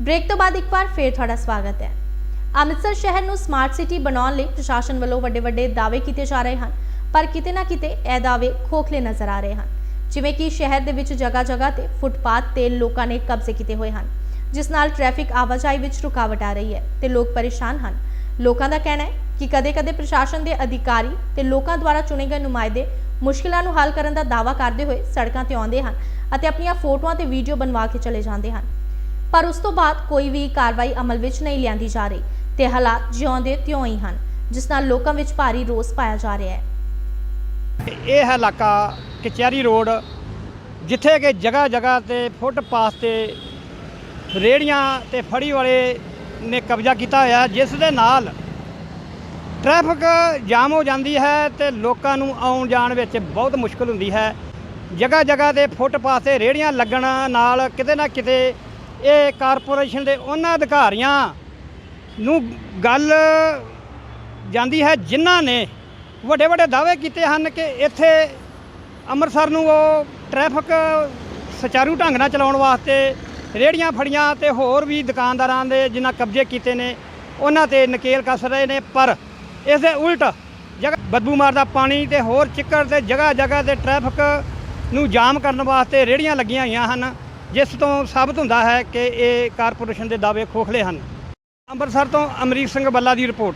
Break ਤੋਂ ਬਾਅਦ ਇੱਕ ਵਾਰ ਫੇਰ ਤੁਹਾਡਾ ਸਵਾਗਤ ਹੈ। ਅੰਮ੍ਰਿਤਸਰ ਸ਼ਹਿਰ ਨੂੰ ਸਮਾਰਟ ਸਿਟੀ ਬਣਾਉਣ ਲਈ ਪ੍ਰਸ਼ਾਸਨ ਵੱਲੋਂ ਵੱਡੇ ਵੱਡੇ ਦਾਅਵੇ ਕੀਤੇ ਜਾ ਰਹੇ ਹਨ, ਪਰ ਕਿਤੇ ਨਾ ਕਿਤੇ ਇਹ ਦਾਅਵੇ ਖੋਖਲੇ ਨਜ਼ਰ ਆ ਰਹੇ ਹਨ। ਜਿਵੇਂ ਕਿ ਸ਼ਹਿਰ ਦੇ ਵਿੱਚ ਜਗ੍ਹਾ ਜਗ੍ਹਾ ਤੇ ਫੁੱਟਪਾਥ ਤੇ ਲੋਕਾਂ ਨੇ ਕਬਜ਼ੇ ਕੀਤੇ ਹੋਏ ਹਨ, ਜਿਸ ਨਾਲ ਟ੍ਰੈਫਿਕ ਆਵਾਜਾਈ ਵਿੱਚ ਰੁਕਾਵਟ ਆ ਰਹੀ ਹੈ ਤੇ ਲੋਕ ਪਰੇਸ਼ਾਨ ਹਨ। ਲੋਕਾਂ ਦਾ ਕਹਿਣਾ ਹੈ ਕਿ ਕਦੇ-ਕਦੇ ਪ੍ਰਸ਼ਾਸਨ ਦੇ ਅਧਿਕਾਰੀ ਤੇ ਲੋਕਾਂ ਦੁਆਰਾ ਚੁਣੇ ਗਏ ਨੁਮਾਇੰਦੇ ਮੁਸ਼ਕਿਲਾਂ ਨੂੰ ਹੱਲ ਕਰਨ ਦਾ ਦਾਅਵਾ ਕਰਦੇ ਹੋਏ ਸੜਕਾਂ ਤੇ ਆਉਂਦੇ ਹਨ ਅਤੇ ਆਪਣੀਆਂ ਫੋਟੋਆਂ ਤੇ ਵੀਡੀਓ ਬਣਵਾ ਕੇ ਚਲੇ ਜਾਂਦੇ ਹਨ। ਪਰ ਉਸ ਤੋਂ ਬਾਅਦ ਕੋਈ ਵੀ ਕਾਰਵਾਈ ਅਮਲ ਵਿੱਚ ਨਹੀਂ ਲਿਆਂਦੀ ਜਾ ਰਹੀ ਤੇ ਹਾਲਾਤ ਜਿਉਂ ਦੇ ਤਿਉਂ ਹੀ ਹਨ, ਜਿਸ ਨਾਲ ਲੋਕਾਂ ਵਿੱਚ ਭਾਰੀ ਰੋਸ ਪਾਇਆ ਜਾ ਰਿਹਾ ਹੈ। ਇਹ ਹੈ ਇਲਾਕਾ ਕਚਹਿਰੀ ਰੋਡ, ਜਿੱਥੇ ਕਿ ਜਗ੍ਹਾ ਜਗ੍ਹਾ ਤੇ ਫੁੱਟਪਾਥ ਤੇ ਰੇੜੀਆਂ ਤੇ ਫੜੀ ਵਾਲੇ ਨੇ ਕਬਜ਼ਾ ਕੀਤਾ ਹੋਇਆ, ਜਿਸ ਦੇ ਨਾਲ ਟ੍ਰੈਫਿਕ ਜਾਮ ਹੋ ਜਾਂਦੀ ਹੈ ਤੇ ਲੋਕਾਂ ਨੂੰ ਆਉਣ ਜਾਣ ਵਿੱਚ ਬਹੁਤ ਮੁਸ਼ਕਲ ਹੁੰਦੀ ਹੈ। ਜਗ੍ਹਾ ਜਗ੍ਹਾ ਤੇ ਫੁੱਟਪਾਥ ਤੇ ਰੇੜੀਆਂ ਲੱਗਣ ਨਾਲ ਕਿਤੇ ਨਾ ਕਿਤੇ ਇਹ ਕਾਰਪੋਰੇਸ਼ਨ ਦੇ ਉਹਨਾਂ ਅਧਿਕਾਰੀਆਂ ਨੂੰ ਗੱਲ ਜਾਂਦੀ ਹੈ ਜਿਨ੍ਹਾਂ ਨੇ ਵੱਡੇ ਵੱਡੇ ਦਾਅਵੇ ਕੀਤੇ ਹਨ ਕਿ ਇੱਥੇ ਅੰਮ੍ਰਿਤਸਰ ਨੂੰ ਉਹ ਟ੍ਰੈਫਿਕ ਸੁਚਾਰੂ ਢੰਗ ਨਾਲ ਚਲਾਉਣ ਵਾਸਤੇ ਰੇੜੀਆਂ ਫੜੀਆਂ ਤੇ ਹੋਰ ਵੀ ਦੁਕਾਨਦਾਰਾਂ ਦੇ ਜਿਨ੍ਹਾਂ ਕਬਜ਼ੇ ਕੀਤੇ ਨੇ, ਉਹਨਾਂ ਤੇ ਨਕੇਲ ਕੱਸ ਰਹੇ ਨੇ, ਪਰ ਇਸ ਦੇ ਉਲਟ ਜਗ੍ਹਾ ਬਦਬੂ ਮਾਰਦਾ ਪਾਣੀ ਤੇ ਹੋਰ ਚਿੱਕੜ ਤੇ ਜਗ੍ਹਾ ਜਗ੍ਹਾ ਤੇ ਟ੍ਰੈਫਿਕ ਨੂੰ ਜਾਮ ਕਰਨ ਵਾਸਤੇ ਰੇੜੀਆਂ ਲੱਗੀਆਂ ਹੋਈਆਂ ਹਨ। ਜਿਸ ਤੋਂ ਸਾਬਤ ਹੁੰਦਾ ਹੈ ਕਿ ਇਹ ਕਾਰਪੋਰੇਸ਼ਨ ਦੇ ਦਾਅਵੇ ਖੋਖਲੇ ਹਨ। ਅੰਮ੍ਰਿਤਸਰ ਤੋਂ ਅਮਰੀਕ ਸਿੰਘ ਬੱਲਾ ਦੀ ਰਿਪੋਰਟ।